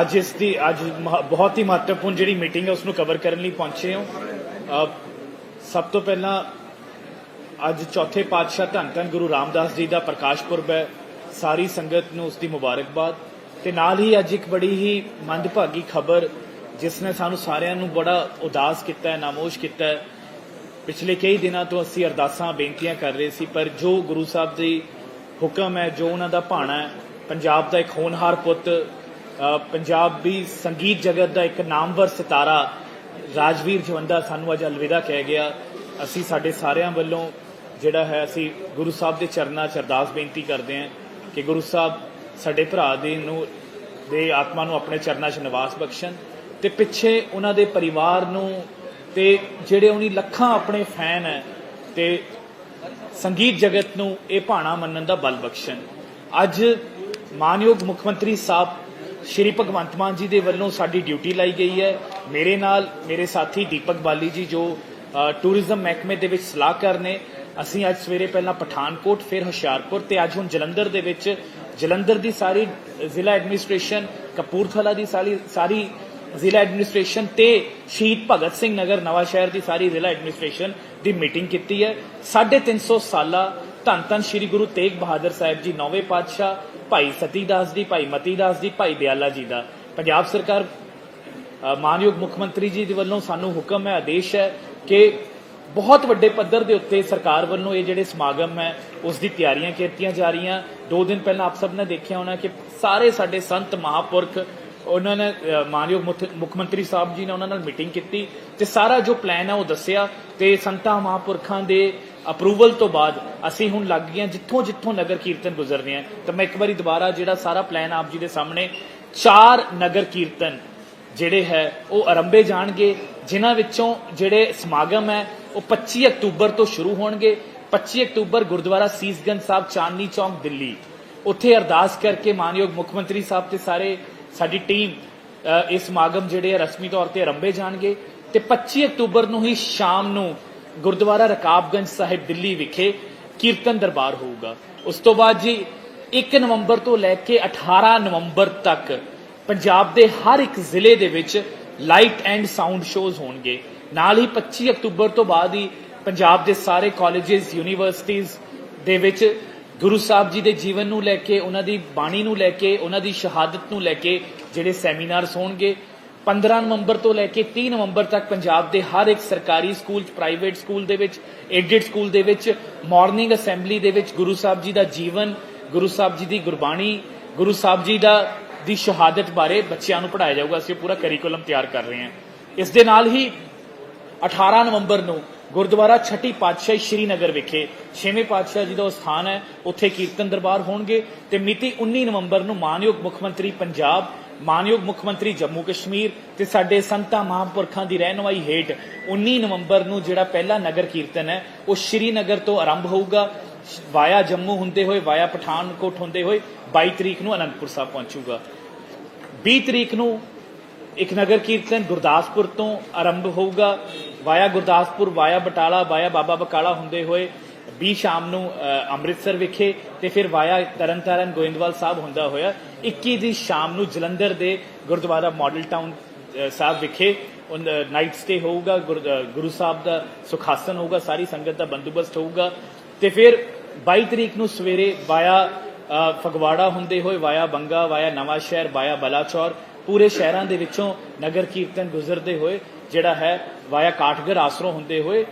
ਅੱਜ ਇਸ ਦੀ ਅੱਜ ਬਹੁਤ ਹੀ ਮਹੱਤਵਪੂਰਨ ਜਿਹੜੀ ਮੀਟਿੰਗ ਹੈ ਉਸ ਨੂੰ ਕਵਰ ਕਰਨ ਲਈ ਪਹੁੰਚੇ ਹਾਂ। ਸਭ ਤੋਂ ਪਹਿਲਾਂ ਅੱਜ ਚੌਥੇ ਪਾਤਸ਼ਾਹ ਧੰਨ ਧੰਨ ਗੁਰੂ ਰਾਮਦਾਸ ਜੀ ਦਾ ਪ੍ਰਕਾਸ਼ ਪੁਰਬ ਹੈ। ਸਾਰੀ ਸੰਗਤ ਨੂੰ ਉਸ ਦੀ ਮੁਬਾਰਕਬਾਦ। ਤੇ ਨਾਲ ਹੀ ਅੱਜ ਇੱਕ ਬੜੀ ਹੀ ਮੰਦਭਾਗੀ ਖਬਰ, ਜਿਸ ਨੇ ਸਾਨੂੰ ਸਾਰਿਆਂ ਨੂੰ ਬੜਾ ਉਦਾਸ ਕੀਤਾ ਹੈ, ਨਾਮੋਸ਼ ਕੀਤਾ ਹੈ। ਪਿਛਲੇ ਕਈ ਦਿਨਾਂ ਤੋਂ ਅਸੀਂ ਅਰਦਾਸਾਂ, ਬੇਨਤੀਆਂ ਕਰ ਰਹੇ ਸੀ, ਪਰ ਜੋ ਗੁਰੂ ਸਾਹਿਬ ਦੀ ਹੁਕਮ ਹੈ, ਜੋ ਉਹਨਾਂ ਦਾ ਭਾਣਾ ਹੈ ਪੰਜਾਬ ਦਾ ਇੱਕ ਹੋਣਹਾਰ ਪੁੱਤ ਅ, ਪੰਜਾਬੀ ਸੰਗੀਤ ਜਗਤ ਦਾ ਇੱਕ ਨਾਮਵਰ ਸਿਤਾਰਾ ਰਾਜਵੀਰ ਜਵੰਦਾ ਸਾਨੂੰ ਅੱਜ ਅਲਵਿਦਾ ਕਹਿ ਗਿਆ। ਅਸੀਂ ਸਾਡੇ ਸਾਰਿਆਂ ਵੱਲੋਂ ਜਿਹੜਾ ਹੈ ਅਸੀਂ ਗੁਰੂ ਸਾਹਿਬ ਦੇ ਚਰਨਾਂ 'ਚ ਅਰਦਾਸ ਬੇਨਤੀ ਕਰਦੇ ਹਾਂ ਕਿ ਗੁਰੂ ਸਾਹਿਬ ਸਾਡੇ ਭਰਾ ਦੇ ਨੂੰ ਦੇ ਆਤਮਾ ਨੂੰ ਆਪਣੇ ਚਰਨਾਂ 'ਚ ਨਿਵਾਸ ਬਖਸ਼ਣ ਤੇ ਪਿੱਛੇ ਉਹਨਾਂ ਦੇ ਪਰਿਵਾਰ ਨੂੰ ਤੇ ਜਿਹੜੇ ਉਹਨੀ ਲੱਖਾਂ ਆਪਣੇ ਫੈਨ ਹੈ ਤੇ ਸੰਗੀਤ ਜਗਤ ਨੂੰ ਇਹ ਭਾਣਾ ਮੰਨਣ ਦਾ ਬਲ ਬਖਸ਼ਣ। ਅੱਜ ਮਾਨਯੋਗ ਮੁੱਖ ਮੰਤਰੀ ਸਾਹਿਬ, ਸ਼੍ਰੀ ਭਗਵੰਤ ਮਾਨ ਜੀ ਦੇ ਵੱਲੋਂ ਸਾਡੀ ਡਿਊਟੀ ਲਾਈ ਗਈ ਹੈ। ਮੇਰੇ ਨਾਲ ਮੇਰੇ ਸਾਥੀ ਦੀਪਕ ਬਾਲੀ ਜੀ ਜੋ ਟੂਰਿਜ਼ਮ ਮਹਿਕਮੇ ਦੇ ਵਿੱਚ ਸਲਾਹਕਾਰ ਨੇ। ਅਸੀਂ ਅੱਜ ਸਵੇਰੇ ਪਹਿਲਾਂ ਪਠਾਨਕੋਟ, ਫਿਰ ਹੁਸ਼ਿਆਰਪੁਰ ਤੇ ਅੱਜ ਹੁਣ ਜਲੰਧਰ ਦੇ ਵਿੱਚ। ਜਲੰਧਰ ਦੀ ਸਾਰੀ ਜ਼ਿਲ੍ਹਾ ਐਡਮਿਨਿਸਟ੍ਰੇਸ਼ਨ, ਕਪੂਰਥਲਾ ਦੀ ਸਾਰੀ ਸਾਰੀ ਜ਼ਿਲ੍ਹਾ ਐਡਮਿਨਿਸਟ੍ਰੇਸ਼ਨ ਤੇ ਸ਼ਹੀਦ ਭਗਤ ਸਿੰਘ ਨਗਰ ਨਵਾਂ ਸ਼ਹਿਰ ਦੀ ਸਾਰੀ ਜ਼ਿਲ੍ਹਾ ਐਡਮਿਨਿਸਟ੍ਰੇਸ਼ਨ ਦੀ ਮੀਟਿੰਗ ਕੀਤੀ ਹੈ। 350 ਸਾਲਾ ਧੰਨ ਧੰਨ ਸ੍ਰੀ ਗੁਰੂ ਤੇਗ ਬਹਾਦਰ ਸਾਹਿਬ ਜੀ, ਨੌਵੇਂ ਪਾਤਸ਼ਾਹ, ਭਾਈ ਸਤੀਦਾਸ ਜੀ, ਭਾਈ ਮਤੀਦਾਸ ਜੀ, ਭਾਈ ਦਿਆਲਾ ਜੀ ਦਾ। ਪੰਜਾਬ ਸਰਕਾਰ ਮਾਨਯੋਗ ਮੁੱਖ ਮੰਤਰੀ ਜੀ ਦੇ ਵੱਲੋਂ ਸਾਨੂੰ ਹੁਕਮ ਹੈ, ਆਦੇਸ਼ ਹੈ ਕਿ ਬਹੁਤ ਵੱਡੇ ਪੱਧਰ ਦੇ ਉੱਤੇ ਸਰਕਾਰ ਵੱਲੋਂ ਇਹ ਜਿਹੜੇ ਸਮਾਗਮ ਹੈ, ਉਸ ਦੀ ਤਿਆਰੀਆਂ ਕੀਤੀਆਂ ਜਾ ਰਹੀਆਂ। ਦੋ ਦਿਨ ਪਹਿਲਾਂ ਆਪ ਸਭ ਨੇ ਦੇਖਿਆ ਹੋਣਾ ਕਿ ਸਾਰੇ ਸਾਡੇ ਸੰਤ ਮਹਾਪੁਰਖ, ਉਹਨਾਂ ਨੇ ਮਾਨਯੋਗ ਮੁੱਖ- ਮੰਤਰੀ ਸਾਹਿਬ ਜੀ ਨੇ ਉਹਨਾਂ ਨਾਲ ਮੀਟਿੰਗ ਕੀਤੀ ਤੇ ਸਾਰਾ ਜੋ ਪਲਾਨ ਹੈ ਉਹ ਦੱਸਿਆ ਤੇ ਸੰਤਾਂ ਮਹਾਪੁਰਖਾਂ ਦੇ ਅਪਰੂਵਲ ਤੋਂ ਬਾਅਦ ਅਸੀਂ ਹੁਣ ਲੱਗ ਗਏ ਜਿੱਥੋਂ ਜਿੱਥੋਂ ਨਗਰ ਕੀਰਤਨ ਗੁਜ਼ਰਦੇ ਆ ਤਾਂ ਮੈਂ ਇੱਕ ਵਾਰੀ ਦੁਬਾਰਾ ਜਿਹੜਾ ਸਾਰਾ ਪਲਾਨ ਆਪ ਜੀ ਦੇ ਸਾਹਮਣੇ ਚਾਰ ਨਗਰ ਕੀਰਤਨ ਜਿਹੜੇ ਹੈ ਉਹ ਆਰੰਭੇ ਜਾਣਗੇ ਜਿਨ੍ਹਾਂ ਵਿੱਚੋਂ ਜਿਹੜੇ ਸਮਾਗਮ ਹੈ ਉਹ 25 ਅਕਤੂਬਰ ਤੋਂ ਸ਼ੁਰੂ ਹੋਣਗੇ। 25 ਅਕਤੂਬਰ ਗੁਰਦੁਆਰਾ ਸੀਸਗੰਜ ਸਾਹਿਬ ਚਾਂਦਨੀ ਚੌਂਕ ਦਿੱਲੀ। ਉੱਥੇ ਅਰਦਾਸ ਕਰਕੇ ਮਾਨਯੋਗ ਮੁੱਖ ਮੰਤਰੀ ਸਾਹਿਬ ਤੇ ਸਾਰੇ ਸਾਡੀ ਟੀਮ ਅ, ਇਹ ਸਮਾਗਮ ਜਿਹੜੇ ਆ ਰਸਮੀ ਤੌਰ ਤੇ ਆਰੰਭੇ ਜਾਣਗੇ। ਤੇ 25 ਅਕਤੂਬਰ ਨੂੰ ਹੀ ਸ਼ਾਮ ਨੂੰ ਗੁਰਦੁਆਰਾ ਰਕਾਬਗੰਜ ਸਾਹਿਬ ਦਿੱਲੀ ਵਿਖੇ ਕੀਰਤਨ ਦਰਬਾਰ ਹੋਊਗਾ। ਉਸ ਤੋਂ ਬਾਅਦ ਜੀ 1 ਨਵੰਬਰ ਤੋਂ ਲੈ ਕੇ 18 ਨਵੰਬਰ ਤੱਕ ਪੰਜਾਬ ਦੇ ਹਰ ਇੱਕ ਜ਼ਿਲ੍ਹੇ ਦੇ ਵਿੱਚ ਲਾਈਟ ਐਂਡ ਸਾਊਂਡ ਸ਼ੋਜ਼ ਹੋਣਗੇ। ਨਾਲ ਹੀ 25 ਅਕਤੂਬਰ ਤੋਂ ਬਾਅਦ ਹੀ ਪੰਜਾਬ ਦੇ ਸਾਰੇ ਕਾਲਜਸ, ਯੂਨੀਵਰਸਿਟੀਜ਼ ਦੇ ਵਿੱਚ ਗੁਰੂ ਸਾਹਿਬ ਜੀ ਦੇ ਜੀਵਨ ਨੂੰ ਲੈ ਕੇ, ਉਹਨਾਂ ਦੀ ਬਾਣੀ ਨੂੰ ਲੈ ਕੇ, ਉਹਨਾਂ ਦੀ ਸ਼ਹਾਦਤ ਨੂੰ ਲੈ ਕੇ ਜਿਹੜੇ ਸੈਮੀਨਾਰਸ ਹੋਣਗੇ 15 ਨਵੰਬਰ ਤੋਂ ਲੈ ਕੇ 30 ਨਵੰਬਰ ਤੱਕ ਪੰਜਾਬ ਦੇ ਹਰ ਇੱਕ ਸਰਕਾਰੀ ਸਕੂਲ ਪ੍ਰਾਈਵੇਟ ਸਕੂਲ ਦੇ ਵਿੱਚ ਐਡਿਡ ਸਕੂਲ ਦੇ ਵਿੱਚ ਮਾਰਨਿੰਗ ਅਸੈਂਬਲੀ ਦੇ ਵਿੱਚ ਗੁਰੂ ਸਾਹਿਬ ਜੀ ਦਾ ਜੀਵਨ, ਗੁਰੂ ਸਾਹਿਬ ਜੀ ਦੀ ਗੁਰਬਾਣੀ, ਗੁਰੂ ਸਾਹਿਬ ਜੀ ਦਾ, ਦੀ ਸ਼ਹਾਦਤ ਬਾਰੇ ਬੱਚਿਆਂ ਨੂੰ ਪੜਾਇਆ ਜਾਊਗਾ। ਅਸੀਂ ਪੂਰਾ ਕਰਿਕੂਲਮ ਤਿਆਰ ਕਰ ਰਹੇ ਹਾਂ। ਇਸ ਦੇ ਨਾਲ ਹੀ 18 ਨਵੰਬਰ ਨੂੰ ਗੁਰਦੁਆਰਾ ਛठी ਪਾਤਸ਼ਾਹੀ ਸ਼੍ਰੀਨਗਰ ਵਿਖੇ ਛੇਵੇਂ ਪਾਤਸ਼ਾਹ ਜੀ ਦਾ ਸਥਾਨ ਹੈ। ਉੱਥੇ ਕੀਰਤਨ ਦਰਬਾਰ ਹੋਣਗੇ ਤੇ ਮਿਤੀ 19 ਨਵੰਬਰ ਨੂੰ ਮਾਨਯੋਗ ਮੁੱਖ ਮੰਤਰੀ ਪੰਜਾਬ ਮਾਨਯੋਗ ਮੁੱਖ ਮੰਤਰੀ ਜੰਮੂ ਕਸ਼ਮੀਰ ਤੇ ਸਾਡੇ ਸੰਤਾਂ ਮਹਾਂਪੁਰਖਾਂ ਦੀ ਰਹਿਨੁਮਾਈ ਹੇਠ 19 ਨਵੰਬਰ ਨੂੰ ਜਿਹੜਾ ਪਹਿਲਾ ਨਗਰ ਕੀਰਤਨ ਹੈ, ਉਹ ਸ਼੍ਰੀਨਗਰ ਤੋਂ ਆਰੰਭ ਹੋਊਗਾ। ਵਾਇਆ ਜੰਮੂ ਹੁੰਦੇ ਹੋਏ, ਵਾਇਆ ਪਠਾਨਕੋਟ ਹੁੰਦੇ ਹੋਏ 22 ਤਰੀਕ ਨੂੰ ਅਨੰਦਪੁਰ ਸਾਹਿਬ ਪਹੁੰਚੂਗਾ। 20 ਤਰੀਕ ਨੂੰ ਇੱਕ ਨਗਰ ਕੀਰਤਨ ਗੁਰਦਾਸਪੁਰ ਤੋਂ ਆਰੰਭ ਹੋਊਗਾ। Via Gurdaspur, via Batala, via Baba Bakala ਹੁੰਦੇ ਹੋਏ 20 ਸ਼ਾਮ ਨੂੰ ਅੰਮ੍ਰਿਤਸਰ ਵਿਖੇ ਤੇ ਫਿਰ ਵਾਇਆ ਤਰਨਤਾਰਨ ਗੋਇੰਦਵਾਲ ਸਾਹਿਬ ਹੁੰਦਾ ਹੋਇਆ। 21 ਦੀ ਸ਼ਾਮ ਨੂੰ ਜਲੰਧਰ ਦੇ ਗੁਰਦੁਆਰਾ ਮਾਡਲ ਟਾਊਨ ਸਾਹਿਬ ਵਿਖੇ ਉਹ ਨਾਈਟ ਸਟੇ ਹੋਊਗਾ, ਗੁਰ- ਗੁਰੂ ਸਾਹਿਬ ਦਾ ਸੁਖਾਸਨ ਹੋਊਗਾ, ਸਾਰੀ ਸੰਗਤ ਦਾ ਬੰਦੋਬਸਤ ਹੋਊਗਾ। ਤੇ ਫਿਰ 22 ਤਰੀਕ ਨੂੰ ਸਵੇਰੇ ਵਾਇਆ ਫਗਵਾੜਾ ਹੁੰਦੇ ਹੋਏ ਵਾਇਆ ਬੰਗਾ, ਵਾਇਆ ਨਵਾਂ ਸ਼ਹਿਰ, ਵਾਇਆ ਬਲਾਚੌਰ, ਪੂਰੇ ਸ਼ਹਿਰਾਂ ਦੇ ਵਿੱਚੋਂ ਨਗਰ ਕੀਰਤਨ ਗੁਜ਼ਰਦੇ ਹੋਏ, ਜਿਹੜਾ ਹੈ ਵਾਇਆ ਕਾਠਗੜ ਆਸਰੋਂ ਹੁੰਦੇ ਹੋਏ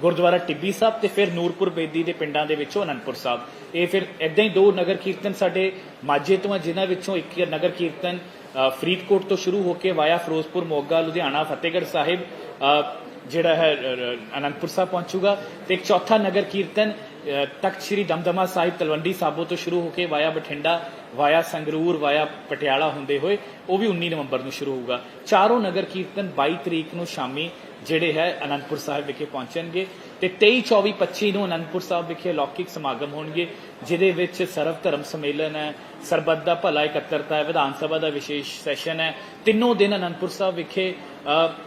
ਗੁਰਦੁਆਰਾ ਟਿੱਬੀ ਸਾਹਿਬ ਤੇ ਫਿਰ ਨੂਰਪੁਰ ਬੇਦੀ ਦੇ ਪਿੰਡਾਂ ਦੇ ਵਿੱਚੋਂ ਅਨੰਦਪੁਰ ਸਾਹਿਬ। ਇਹ ਫਿਰ ਇਦਾਂ ਹੀ ਦੋ ਨਗਰ ਕੀਰਤਨ ਸਾਡੇ ਮਾਝੇ ਤੋਂ ਜਿਨ੍ਹਾਂ ਵਿੱਚੋਂ ਇੱਕ ਨਗਰ ਕੀਰਤਨ ਫਰੀਦਕੋਟ ਤੋਂ ਸ਼ੁਰੂ ਹੋ ਕੇ ਵਾਇਆ ਫਿਰੋਜ਼ਪੁਰ, ਮੋਗਾ, ਲੁਧਿਆਣਾ, ਫਤਿਹਗੜ੍ਹ ਸਾਹਿਬ ਜਿਹੜਾ ਹੈ ਅਨੰਦਪੁਰ ਸਾਹਿਬ ਪਹੁੰਚੂਗਾ। ਤੇ ਇੱਕ ਚੌਥਾ ਨਗਰ ਕੀਰਤਨ ਤਖਤ ਸ੍ਰੀ ਦਮਦਮਾ ਸਾਹਿਬ, ਤਲਵੰਡੀ ਸਾਬੋ ਤੋਂ ਸ਼ੁਰੂ ਹੋ ਕੇ via Bathinda, via Sangrur, via Patiala ਹੁੰਦੇ ਹੋਏ, ਉਹ ਵੀ 19 ਨਵੰਬਰ ਨੂੰ ਸ਼ੁਰੂ ਹੋਊਗਾ। ਚਾਰੋਂ ਨਗਰ ਕੀਰਤਨ 22 ਤਰੀਕ ਨੂੰ ਸ਼ਾਮੀ ਜਿਹੜੇ ਹੈ ਅਨੰਦਪੁਰ ਸਾਹਿਬ ਵਿਖੇ ਪਹੁੰਚਣਗੇ ਤੇ 23 24 25 ਨੂੰ ਅਨੰਦਪੁਰ ਸਾਹਿਬ ਵਿਖੇ ਲੌਕਿਕ ਸਮਾਗਮ ਹੋਣਗੇ, ਜਿਹਦੇ ਵਿੱਚ ਸਰਵ ਧਰਮ ਸੰਮੇਲਨ ਹੈ, ਸਰਬੱਤ ਦਾ ਭਲਾ ਇਕੱਤਰਤਾ ਹੈ, ਵਿਧਾਨ ਸਭਾ ਦਾ ਵਿਸ਼ੇਸ਼ ਸੈਸ਼ਨ ਹੈ। ਤਿੰਨੋਂ ਦਿਨ ਅਨੰਦਪੁਰ ਸਾਹਿਬ ਵਿਖੇ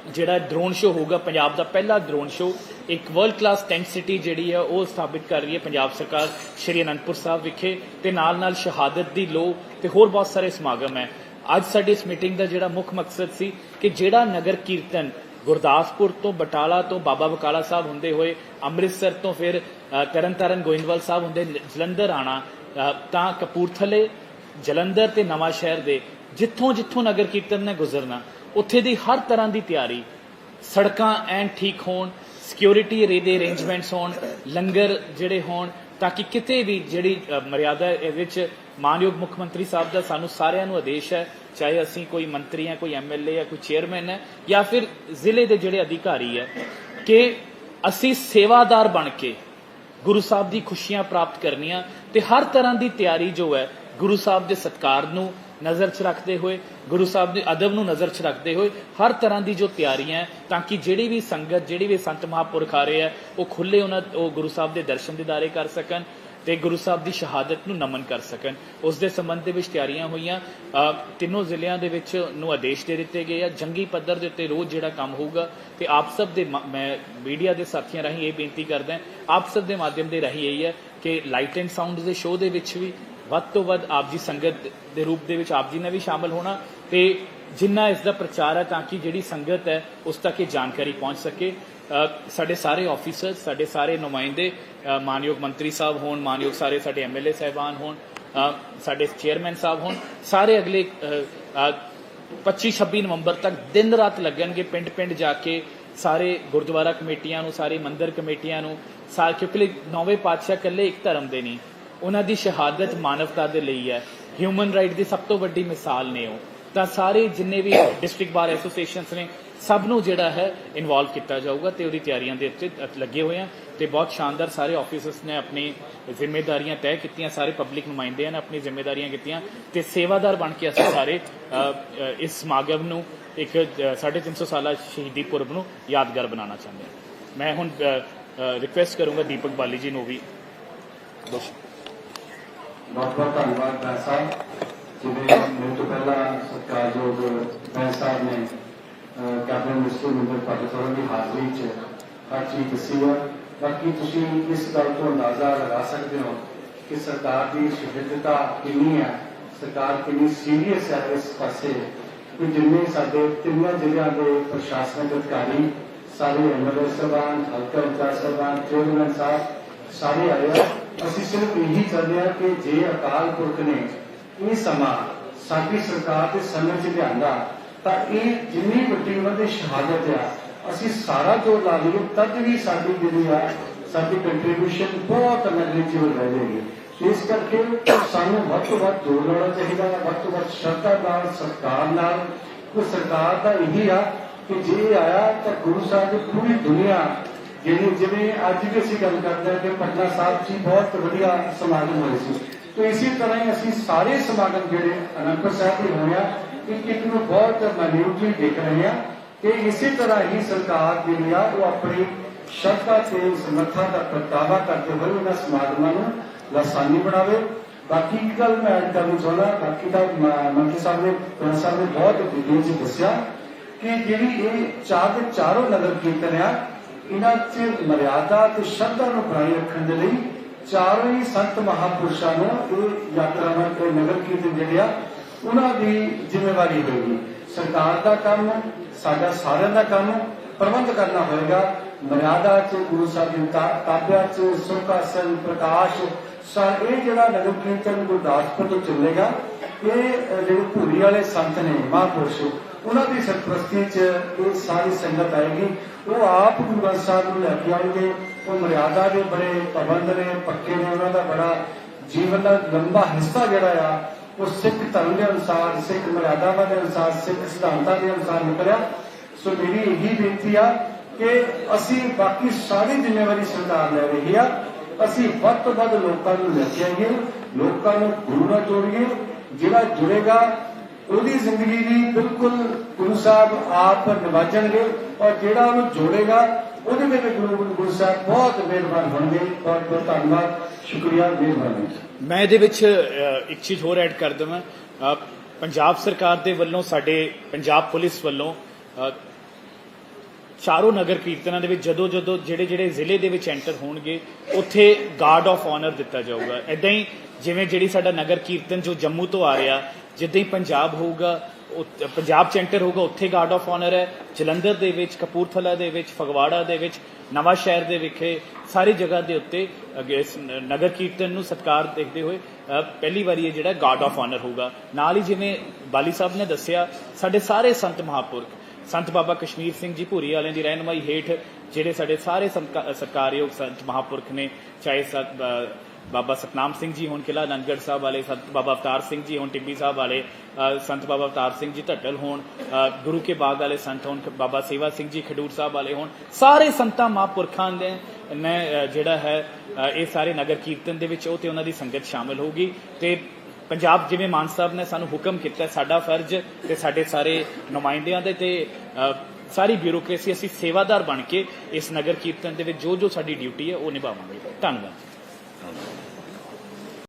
ਜਿਹੜਾ ਡਰੋਨ ਸ਼ੋ ਹੋਊਗਾ, ਪੰਜਾਬ ਦਾ ਪਹਿਲਾ ਡਰੋਨ ਸ਼ੋ ਇੱਕ ਵਰਲਡ ਕਲਾਸ ਟੈਂਟ ਸਿਟੀ ਜਿਹੜੀ ਹੈ, ਉਹ ਸਥਾਪਿਤ ਕਰ ਰਹੀ ਹੈ ਪੰਜਾਬ ਸਰਕਾਰ ਸ਼੍ਰੀ ਅਨੰਦਪੁਰ ਸਾਹਿਬ ਵਿਖੇ ਤੇ ਨਾਲ ਨਾਲ ਸ਼ਹਾਦਤ ਦੀ ਲੋ ਤੇ ਹੋਰ ਬਹੁਤ ਸਾਰੇ ਸਮਾਗਮ ਹੈ। ਅੱਜ ਸਾਡੀ ਇਸ ਮੀਟਿੰਗ ਦਾ ਜਿਹੜਾ ਮੁੱਖ ਮਕਸਦ ਸੀ ਕਿ ਜਿਹੜਾ ਨਗਰ ਕੀਰਤਨ ਗੁਰਦਾਸਪੁਰ ਤੋਂ ਬਟਾਲਾ ਤੋਂ ਬਾਬਾ ਬਕਾਲਾ ਸਾਹਿਬ ਹੁੰਦੇ ਹੋਏ ਅੰਮ੍ਰਿਤਸਰ ਤੋਂ ਫਿਰ ਅ, ਤਰਨਤਾਰਨ ਗੋਇੰਦਵਾਲ ਸਾਹਿਬ ਹੁੰਦੇ ਜਲੰਧਰ ਆਣਾ ਤਾਂ ਕਪੂਰਥਲੇ ਜਲੰਧਰ ਤੇ ਨਵਾਂ ਸ਼ਹਿਰ ਦੇ ਜਿੱਥੋਂ ਜਿੱਥੋਂ ਨਗਰ ਕੀਰਤਨ ਨੇ ਗੁਜ਼ਰਨਾ ਉੱਥੇ ਦੀ ਹਰ ਤਰ੍ਹਾਂ ਦੀ ਤਿਆਰੀ ਸੜਕਾਂ ਐਨ ਠੀਕ ਹੋਣ ਸਿਕਿਉਰਿਟੀ ਦੇ ਅਰੇਂਜਮੈਂਟਸ ਹੋਣ ਲੰਗਰ ਜਿਹੜੇ ਹੋਣ ਤਾਂ ਕਿ ਕਿਤੇ ਵੀ ਜਿਹੜੀ ਮਰਿਆਦਾ ਇਹਦੇ ਵਿੱਚ ਮਾਨਯੋਗ ਮੁੱਖ ਮੰਤਰੀ ਸਾਹਿਬ ਦਾ ਸਾਨੂੰ ਸਾਰਿਆਂ ਨੂੰ ਆਦੇਸ਼ ਹੈ, ਚਾਹੇ ਅਸੀਂ ਕੋਈ ਮੰਤਰੀ ਹਾਂ, ਕੋਈ ਐਮਐਲਏ ਜਾਂ ਕੋਈ ਚੇਅਰਮੈਨ ਹੈ, ਜਾਂ ਫਿਰ ਜ਼ਿਲ੍ਹੇ ਦੇ ਜਿਹੜੇ ਅਧਿਕਾਰੀ ਹੈ, ਕਿ ਅਸੀਂ ਸੇਵਾਦਾਰ ਬਣ ਕੇ ਗੁਰੂ ਸਾਹਿਬ ਦੀ ਖੁਸ਼ੀਆਂ ਪ੍ਰਾਪਤ ਕਰਨੀਆਂ ਤੇ ਹਰ ਤਰ੍ਹਾਂ ਦੀ ਤਿਆਰੀ ਜੋ ਹੈ, ਗੁਰੂ ਸਾਹਿਬ ਦੇ ਸਤਕਾਰ ਨੂੰ ਨਜ਼ਰ 'ਚ ਰੱਖਦੇ ਹੋਏ ਗੁਰੂ ਸਾਹਿਬ ਦੇ ਅਦਬ ਨੂੰ ਨਜ਼ਰ 'ਚ ਰੱਖਦੇ ਹੋਏ ਹਰ ਤਰ੍ਹਾਂ ਦੀ ਜੋ ਤਿਆਰੀਆਂ ਹੈ ਤਾਂ ਕਿ ਜਿਹੜੀ ਵੀ ਸੰਗਤ ਜਿਹੜੀ ਵੀ ਸੰਤ ਮਹਾਂਪੁਰਖ ਆ ਰਹੇ ਆ ਉਹ ਖੁੱਲੇ ਉਹਨਾਂ ਉਹ ਗੁਰੂ ਸਾਹਿਬ ਦੇ ਦਰਸ਼ਨ ਦਿਦਾਰੇ ਕਰ ਸਕਣ ਤੇ ਗੁਰੂ ਸਾਹਿਬ ਦੀ ਸ਼ਹਾਦਤ ਨੂੰ ਨਮਨ ਕਰ ਸਕਣ। ਉਸ ਦੇ ਸੰਬੰਧ ਦੇ ਵਿੱਚ ਤਿਆਰੀਆਂ ਹੋਈਆਂ। ਤਿੰਨੋਂ ਜ਼ਿਲ੍ਹਿਆਂ ਦੇ ਵਿੱਚ ਨੂੰ ਆਦੇਸ਼ ਦੇ ਦਿੱਤੇ ਗਏ ਆ। ਜੰਗੀ ਪੱਧਰ ਦੇ ਉੱਤੇ ਰੋਜ਼ ਜਿਹੜਾ ਕੰਮ ਹੋਊਗਾ ਤੇ ਆਪ ਸਭ ਦੇ ਮੈਂ ਮੀਡੀਆ ਦੇ ਸਾਥੀਆਂ ਰਾਹੀਂ ਇਹ ਬੇਨਤੀ ਕਰਦਾ ਹਾਂ, ਆਪ ਸਭ ਦੇ ਮਾਧਿਅਮ ਦੇ ਰਾਹੀਂ ਇਹ ਹੈ ਕਿ ਲਾਈਟ ਐਂਡ ਸਾਊਂਡ ਦੇ ਸ਼ੋਅ ਦੇ ਵਿੱਚ ਵੀ ਵੱਧ ਤੋਂ ਵੱਧ ਆਪ ਜੀ ਸੰਗਤ ਦੇ ਰੂਪ ਦੇ ਵਿੱਚ ਆਪ ਜੀ ਨੇ ਵੀ ਸ਼ਾਮਲ ਹੋਣਾ ਤੇ ਜਿੰਨਾ ਇਸ ਦਾ ਪ੍ਰਚਾਰ ਹੈ ਤਾਂ ਕਿ ਜਿਹੜੀ ਸੰਗਤ ਹੈ ਉਸ ਤੱਕ ਇਹ ਜਾਣਕਾਰੀ ਪਹੁੰਚ ਸਕੇ। ਸਾਡੇ ਸਾਰੇ ਆਫੀਸਰ ਸਾਡੇ ਸਾਰੇ ਨੁਮਾਇੰਦੇ ਮਾਨਯੋਗ ਮੰਤਰੀ ਸਾਹਿਬ ਹੋਣ ਮਾਨਯੋਗ ਸਾਰੇ ਸਾਡੇ ਐਮਐਲਏ ਸਾਹਿਬਾਨ ਹੋਣ ਸਾਡੇ ਚੇਅਰਮੈਨ ਸਾਹਿਬ ਹੋਣ ਸਾਰੇ ਅਗਲੇ ਅ, ਅ, 25 26 ਨਵੰਬਰ ਤੱਕ ਦਿਨ ਰਾਤ ਲੱਗਣਗੇ ਪਿੰਡ ਪਿੰਡ ਜਾ ਕੇ ਸਾਰੇ ਗੁਰਦੁਆਰਾ ਕਮੇਟੀਆਂ ਨੂੰ ਸਾਰੇ ਮੰਦਿਰ ਕਮੇਟੀਆਂ ਨੂੰ ਸਾਰ ਕਿਉਂਕਿ ਨੌਵੇਂ ਪਾਤਸ਼ਾਹ ਇਕੱਲੇ ਇੱਕ ਧਰਮ ਦੇ ਨਹੀਂ ਉਹਨਾਂ ਦੀ ਸ਼ਹਾਦਤ ਮਾਨਵਤਾ ਦੇ ਲਈ ਹੈ। ਹਿਊਮਨ ਰਾਈਟ ਦੀ ਸਭ ਤੋਂ ਵੱਡੀ ਮਿਸਾਲ ਨੇ ਉਹ। ਤਾਂ ਸਾਰੇ ਜਿੰਨੇ ਵੀ ਡਿਸਟ੍ਰਿਕਟ ਬਾਰ ਐਸੋਸੀਏਸ਼ਨਸ ਨੇ ਸਭ ਨੂੰ ਜਿਹੜਾ ਹੈ ਇਨਵੋਲਵ ਕੀਤਾ ਜਾਊਗਾ ਤੇ ਉਹਦੀ ਤਿਆਰੀਆਂ ਦੇ ਉੱਤੇ ਲੱਗੇ ਹੋਏ ਆ ਤੇ ਬਹੁਤ ਸ਼ਾਨਦਾਰ ਸਾਰੇ ਆਫੀਸਰਸ ਨੇ ਆਪਣੀ ਜ਼ਿੰਮੇਵਾਰੀਆਂ ਤੈਅ ਕੀਤੀਆਂ ਸਾਰੇ ਪਬਲਿਕ ਨੁਮਾਇੰਦਿਆਂ ਨੇ ਆਪਣੀ ਜ਼ਿੰਮੇਵਾਰੀਆਂ ਕੀਤੀਆਂ ਤੇ ਸੇਵਾਦਾਰ ਬਣ ਕੇ ਅਸੀਂ ਸਾਰੇ ਇਸ ਸਮਾਗਮ ਨੂੰ ਇੱਕ ਅ, 350 ਸਾਲਾ ਸ਼ਹੀਦੀ ਪੁਰਬ ਨੂੰ ਯਾਦਗਾਰ ਬਣਾਉਣਾ ਚਾਹੁੰਦੇ ਹਾਂ। ਮੈਂ ਹੁਣ ਰਿਕੁਐਸਟ ਕਰੂੰਗਾ ਦੀਪਕ ਬਾਲੀ ਜੀ ਨੂੰ ਵੀ। ਬਸ ਬਹੁਤ ਬਹੁਤ ਧੰਨਵਾਦ ਬੈਂਸ ਸਾਹਿਬ। ਜਿਵੇਂ ਮੇਰੇ ਤੋਂ ਪਹਿਲਾਂ ਸਤਿਕਾਰਯੋਗ ਬੈਂਸ ਸਾਹਿਬ ਨੇ ਕੈਬਨਿਟ ਮਿਨਿਸਟਰ ਮਿੰਦਰ ਪਾਟਿਲ ਸਾਹਿਬ ਦੀ ਹਾਜ਼ਰੀ 'ਚ ਹਰ ਚੀਜ਼ ਦੱਸੀ ਹੈ ਬਾਕੀ ਤੁਸੀਂ ਇਸ ਗੱਲ ਤੋਂ ਅੰਦਾਜ਼ਾ ਲਗਾ ਸਕਦੇ ਹੋ ਕਿ ਸਰਕਾਰ ਦੀ ਸ਼ਹੀਦਤਾ ਕਿੰਨੀ ਹੈ, ਸਰਕਾਰ ਕਿੰਨੀ ਸੀਰੀਅਸ ਹੈ ਇਸ ਪਾਸੇ, ਕਿ ਜਿੰਨੇ ਸਾਡੇ ਤਿੰਨਾਂ ਜ਼ਿਲ੍ਹਿਆਂ ਦੇ ਪ੍ਰਸ਼ਾਸਨਿਕ ਅਧਿਕਾਰੀ, ਸਾਰੇ ਐਮਐਲਏ ਸਾਹਿਬਾਨ, ਹਲਕਾ ਇੰਚਾਰਜ ਸਾਹਿਬਾਨ, ਚੇਅਰਮੈਨ ਸਾਹਿਬ ਸਾਰੇ ਆਏ ਆ। ਅਸੀਂ ਸਿਰਫ ਇਹੀ ਚਾਹੁੰਦੇ ਹਾਂ ਕਿ ਜੇ ਅਕਾਲ ਪੁਰਖ ਨੇ ਇਹ ਸਮਾਂ ਸਾਡੀ ਸਰਕਾਰ ਦੇ ਸਮੇਂ 'ਚ ਲਿਆਂਦਾ, ਤਾਂ ਇਹ ਜਿੰਨੀ ਵੱਡੀ ਉਹਨਾਂ ਦੀ ਸ਼ਹਾਦਤ ਆ, ਅਸੀਂ ਸਾਰਾ ਜੋ ਲਾ ਲਈਏ, ਤਦ ਵੀ ਸਾਡੀ ਜਿਹੜੀ ਆ, ਸਾਡੀ ਕੰਟਰੀਬਿਊਸ਼ਨ ਬਹੁਤ ਨੈਗਲੀਜੀਬਲ ਰਹਿ ਜਾਏਗੀ ਇਸ ਕਰਕੇ ਸਾਨੂੰ ਵੱਧ ਤੋਂ ਵੱਧ ਜੋਰ ਲਾਉਣਾ ਚਾਹੀਦਾ ਹੈ, ਵੱਧ ਤੋਂ ਵੱਧ ਸ਼ਰਧਾ ਨਾਲ, ਸਤਿਕਾਰ ਨਾਲ। ਕੋਈ ਸਰਕਾਰ ਦਾ ਇਹੀ ਆ ਕਿ ਜੇ ਇਹ ਆਇਆ ਤਾਂ ਗੁਰੂ ਸਾਹਿਬ ਦੀ ਪੂਰੀ ਦੁਨੀਆ ਜਿਹਨੂੰ ਜਿਵੇਂ ਅੱਜ ਵੀ ਅਸੀਂ ਗੱਲ ਕਰਦੇ ਹਾਂ ਕਿ ਪਟਨਾ ਸਾਹਿਬ 'ਚ ਬਹੁਤ ਵਧੀਆ ਸਮਾਗਮ ਹੋਏ ਸੀ। ਤੇ ਇਸੇ ਤਰ੍ਹਾਂ ਹੀ ਅਸੀਂ ਸਾਰੇ ਸਮਾਗਮ ਜਿਹੜੇ ਅਨੰਦਪੁਰ ਸਾਹਿਬ ਦੇ ਹੋਏ ਇੱਕ ਇੱਕ ਨੂੰ ਬਹੁਤ ਮੈਨਿਊਟਲੀ ਦੇਖ ਰਹੇ ਹਾਂ ਕਿ ਇਸੇ ਤਰ੍ਹਾਂ ਹੀ ਸਰਕਾਰ ਜਿਹੜੀ ਆ, ਉਹ ਆਪਣੀ ਸ਼ਰਧਾ ਤੇ ਸਮਰੱਥਾ ਦਾ ਪ੍ਰਗਟਾਵਾ ਕਰਦੇ ਹੋਏ ਉਹਨਾਂ ਸਮਾਗਮਾਂ ਨੂੰ ਲਾਸਾਨੀ ਬਣਾਵੇ। ਬਾਕੀ ਇੱਕ ਗੱਲ ਮੈਂ ਐਡ ਕਰਨੀ ਚਾਹੁੰਦਾ ਬਾਕੀ ਤਾਂ ਮੰਤਰੀ ਸਾਹਿਬ ਨੇ ਪ੍ਰਿੰਸ ਸਾਹਿਬ ਨੇ ਬਹੁਤ ਡਿਟੇਲ ਚ ਦੱਸਿਆ ਕਿ ਜਿਹੜੀ ਇਹ ਚਾਰ ਦੇ ਚਾਰੋਂ ਨਗਰ ਕੀਰਤਨ ਆ ਇਹਨਾਂ 'ਚ ਮਰਿਆਦਾ ਤੇ ਸ਼ਰਧਾ ਨੂੰ ਬਣਾਈ ਰੱਖਣ ਦੇ ਲਈ ਚਾਰੋਂ ਹੀ ਸੰਤ ਮਹਾਪੁਰਸ਼ਾਂ ਨੂੰ ਇਹ ਯਾਤਰਾਵਾਂ ਤੇ ਨਗਰ ਕੀਰਤਨ ਜਿਹੜੇ ਆ, ਉਹਨਾਂ ਦੀ ਜ਼ਿੰਮੇਵਾਰੀ ਹੋਏਗੀ। ਸਰਕਾਰ ਦਾ ਕੰਮ, ਸਾਡਾ ਸਾਰਿਆਂ ਦਾ ਕੰਮ ਪ੍ਰਬੰਧ ਕਰਨਾ ਹੋਏਗਾ। ਮਰਿਆਦਾ ਚ, ਗੁਰੂ ਸਾਹਿਬ ਦੀ ਤਾ- ਚ ਸੁਖਾਸਨ ਪ੍ਰਕਾਸ਼, ਸਾ ਇਹ ਜਿਹੜਾ ਨਗਰ ਕੀਰਤਨ ਗੁਰਦਾਸਪੁਰ ਤੋਂ ਚੱਲੇਗਾ, ਇਹ ਜਿਹੜੇ ਭੂਰੀ ਵਾਲੇ ਸੰਤ ਨੇ, ਮਹਾਂਪੁਰਸ਼ ਉਹਨਾਂ ਦੀ ਸਰਪ੍ਰਸਤੀ ਚ ਇਹ ਸਾਰੀ ਸੰਗਤ ਆਏਗੀ। ਉਹ ਆਪ ਗੁਰੂ ਗ੍ਰੰਥ ਸਾਹਿਬ ਨੂੰ ਲੈ ਕੇ ਆਉਣਗੇ। ਉਹ ਮਰਿਆਦਾ ਦੇ ਬੜੇ ਪਾਬੰਦ ਨੇ, ਪੱਕੇ ਨੇ, ਉਹਨਾਂ ਦਾ ਬੜਾ ਜੀਵਨ ਦਾ ਲੰਬਾ ਹਿੱਸਾ ਜਿਹੜਾ ਆ, ਉਹ ਸਿੱਖ ਧਰਮ ਦੇ ਅਨੁਸਾਰ, ਸਿੱਖ ਮਰਿਆਦਾਵਾਂ ਦੇ ਅਨੁਸਾਰ, ਸਿੱਖ ਸਿਧਾਂਤਾਂ ਦੇ ਅਨੁਸਾਰ ਨਿਕਲਿਆ। ਸੋ ਮੇਰੀ ਇਹੀ ਬੇਨਤੀ ਆ ਕਿ ਅਸੀਂ ਬਾਕੀ ਸਾਰੀ ਜ਼ਿੰਮੇਵਾਰੀ ਸਰਕਾਰ ਲੈ ਰਹੀ ਆ। ਅਸੀਂ ਵੱਧ ਤੋਂ ਵੱਧ ਲੋਕਾਂ ਨੂੰ ਲੈ ਕੇ ਆਈਏ। ਲੋਕਾਂ ਨੂੰ ਗੁਰੂ ਨਾਲ ਜੋੜੀਏ। ਜਿਹੜਾ ਜੁੜੇਗਾ ਉਹਦੀ ਜ਼ਿੰਦਗੀ ਵੀ ਬਿਲਕੁਲ ਗੁਰੂ ਸਾਹਿਬ ਆਪ ਨਿਵਾਜਣਗੇ ਔਰ ਜਿਹੜਾ ਉਹਨੂੰ ਜੋੜੇਗਾ, ਉਹਦੇ ਵਿੱਚ ਗੁਰੂ ਗੁਰੂ ਸਾਹਿਬ ਬਹੁਤ ਮਿਹਰਬਾਨ ਹੋਣਗੇ ਬਹੁਤ ਬਹੁਤ ਧੰਨਵਾਦ, ਸ਼ੁਕਰੀਆ, ਮਿਹਰਬਾਨੀ। ਮੈਂ ਇਹਦੇ ਵਿੱਚ ਇੱਕ ਚੀਜ਼ ਹੋਰ ਐਡ ਕਰ ਦਵਾਂ। ਪੰਜਾਬ ਸਰਕਾਰ ਦੇ ਵੱਲੋਂ ਸਾਡੇ ਪੰਜਾਬ ਪੁਲਿਸ ਵੱਲੋਂ ਚਾਰੋਂ ਨਗਰ ਕੀਰਤਨਾਂ ਦੇ ਵਿੱਚ ਜਦੋਂ ਜਦੋਂ ਜਿਹੜੇ ਜਿਹੜੇ ਜ਼ਿਲ੍ਹੇ ਦੇ ਵਿੱਚ ਐਂਟਰ ਹੋਣਗੇ, ਉੱਥੇ ਗਾਰਡ ਆਫ ਆਨਰ ਦਿੱਤਾ ਜਾਊਗਾ। ਐਦਾਂ ਹੀ ਜਿਵੇਂ ਜਿਹੜੀ ਸਾਡਾ ਨਗਰ ਕੀਰਤਨ ਜੋ ਜੰਮੂ ਤੋਂ ਆ ਰਿਹਾ, ਜਿੱਦਾਂ ਹੀ ਪੰਜਾਬ ਹੋਊਗਾ ਉਹ- ਪੰਜਾਬ ਚ ਐਂਟਰ ਹੋਊਗਾ, ਉੱਥੇ ਗਾਰਡ ਆਫ ਆਨਰ ਹੈ। ਜਲੰਧਰ ਦੇ ਵਿੱਚ, ਕਪੂਰਥਲਾ ਦੇ ਵਿੱਚ, ਫਗਵਾੜਾ ਦੇ ਵਿੱਚ ਨਵਾਂ ਸ਼ਹਿਰ ਦੇ ਵਿਖੇ, ਸਾਰੀ ਜਗ੍ਹਾ ਦੇ ਉੱਤੇ ਇਸ ਨਗਰ ਕੀਰਤਨ ਨੂੰ ਸਤਕਾਰ ਦੇਖਦੇ ਹੋਏ ਪਹਿਲੀ ਵਾਰੀ ਇਹ ਜਿਹੜਾ ਗਾਰਡ ਆਫ ਆਨਰ ਹੋਊਗਾ। ਨਾਲ ਹੀ ਜਿਵੇਂ ਬਾਲੀ ਸਾਹਿਬ ਨੇ ਦੱਸਿਆ, ਸਾਡੇ ਸਾਰੇ ਸੰਤ ਮਹਾਪੁਰਖ ਸੰਤ ਬਾਬਾ ਕਸ਼ਮੀਰ ਸਿੰਘ ਜੀ ਭੂਰੀ ਵਾਲਿਆਂ ਦੀ ਰਹਿਨਮਾਈ ਹੇਠ ਜਿਹੜੇ ਸਾਡੇ ਸਾਰੇ ਸੰਤਕਾ- ਸਰਕਾਰਯੋਗ ਸੰਤ ਮਹਾਪੁਰਖ ਨੇ, ਚਾਹੇ ਸਤ ਬਾਬਾ ਸਤਨਾਮ ਸਿੰਘ ਜੀ ਹੋਣ ਕਿਲਾ ਅਨੰਦਗੜ੍ਹ ਸਾਹਿਬ ਵਾਲੇ, ਸੰਤ ਬਾਬਾ ਅਵਤਾਰ ਸਿੰਘ ਜੀ ਹੋਣ, ਟਿੱਬੀ ਸਾਹਿਬ ਵਾਲੇ ਸੰਤ ਬਾਬਾ ਅਵਤਾਰ ਸਿੰਘ ਜੀ ਢੱਟਲ ਹੋਣ ਗੁਰੂ ਕੇ ਬਾਗ ਵਾਲੇ ਸੰਤ ਹੋਣ ਬਾਬਾ ਸੇਵਾ ਸਿੰਘ ਜੀ ਖਡੂਰ ਸਾਹਿਬ ਵਾਲੇ ਹੋਣ, ਸਾਰੇ ਸੰਤਾਂ ਮਹਾਂਪੁਰਖਾਂ ਦੇ ਨੇ ਜਿਹੜਾ ਹੈ ਇਹ ਸਾਰੇ ਨਗਰ ਕੀਰਤਨ ਦੇ ਵਿੱਚ ਉਹ ਤੇ ਉਹਨਾਂ ਦੀ ਸੰਗਤ ਸ਼ਾਮਲ ਹੋਊਗੀ ਤੇ ਪੰਜਾਬ ਜਿਵੇਂ ਮਾਨ ਸਾਹਿਬ ਨੇ ਸਾਨੂੰ ਹੁਕਮ ਕੀਤਾ, ਸਾਡਾ ਫਰਜ਼ ਤੇ ਸਾਡੇ ਸਾਰੇ ਨੁਮਾਇੰਦਿਆਂ ਦੇ ਤੇ ਸਾਰੀ ਬਿਊਰੋਕ੍ਰੇਸੀ ਅਸੀਂ ਸੇਵਾਦਾਰ ਬਣ ਕੇ ਇਸ ਨਗਰ ਕੀਰਤਨ ਦੇ ਵਿੱਚ ਜੋ ਜੋ ਸਾਡੀ ਡਿਊਟੀ ਹੈ ਉਹ ਨਿਭਾਵਾਂਗੇ। ਧੰਨਵਾਦ।